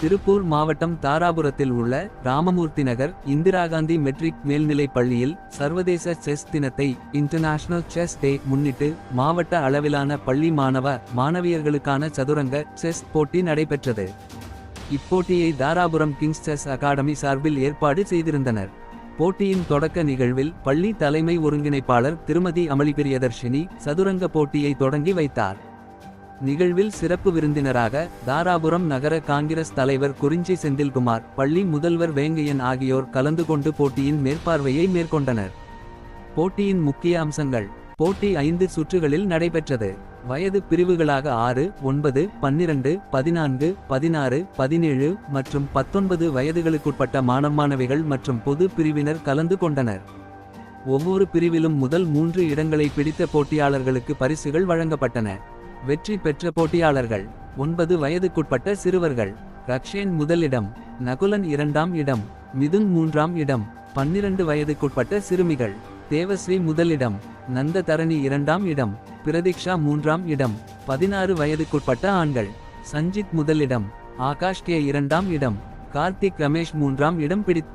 திருப்பூர் மாவட்டம் தாராபுரத்தில் உள்ள ராமமூர்த்தி நகர் இந்திரா காந்தி மெட்ரிக் மேல்நிலைப் பள்ளியில் சர்வதேச செஸ் தினத்தை இன்டர்நேஷனல் செஸ் டே முன்னிட்டு மாவட்ட அளவிலான பள்ளி மாணவ மாணவியர்களுக்கான சதுரங்க செஸ் போட்டி நடைபெற்றது. இப்போட்டியை தாராபுரம் கிங்ஸ் செஸ் அகாடமி சார்பில் ஏற்பாடு செய்திருந்தனர். போட்டியின் தொடக்க நிகழ்வில் பள்ளி தலைமை ஒருங்கிணைப்பாளர் திருமதி அமளிபிரியதர்ஷினி சதுரங்க போட்டியை தொடங்கி வைத்தார். நிகழ்வில் சிறப்பு விருந்தினராக தாராபுரம் நகர காங்கிரஸ் தலைவர் குறிஞ்சி செந்தில்குமார் பள்ளி முதல்வர் வேங்கையன் ஆகியோர் கலந்து கொண்டு போட்டியின் மேற்பார்வையை மேற்கொண்டனர். போட்டியின் முக்கிய அம்சங்கள் போட்டி ஐந்து சுற்றுகளில் நடைபெற்றது. வயது பிரிவுகளாக ஆறு ஒன்பது பன்னிரண்டு பதினான்கு பதினாறு பதினேழு மற்றும் பத்தொன்பது வயதுகளுக்குட்பட்ட மாணவ மாணவிகள் மற்றும் பொது பிரிவினர் கலந்து கொண்டனர். ஒவ்வொரு பிரிவிலும் முதல் மூன்று இடங்களை பிடித்த போட்டியாளர்களுக்கு பரிசுகள் வழங்கப்பட்டன. வெற்றி பெற்ற போட்டியாளர்கள். ஒன்பது வயதுக்குட்பட்ட சிறுவர்கள். ரக்ஷேன் முதலிடம் நகுலன் இரண்டாம் இடம் மிதுன் மூன்றாம் இடம் பன்னிரண்டு வயதுக்குட்பட்ட சிறுமிகள். தேவஸ்ரீ முதலிடம் நந்த தரணி இரண்டாம் இடம் பிரதீக்ஷா மூன்றாம் இடம் பதினாறு வயதுக்குட்பட்ட ஆண்கள். சஞ்சித் முதலிடம் ஆகாஷ் கே இரண்டாம் இடம் கார்த்திக் ரமேஷ் மூன்றாம் இடம் பிடித்து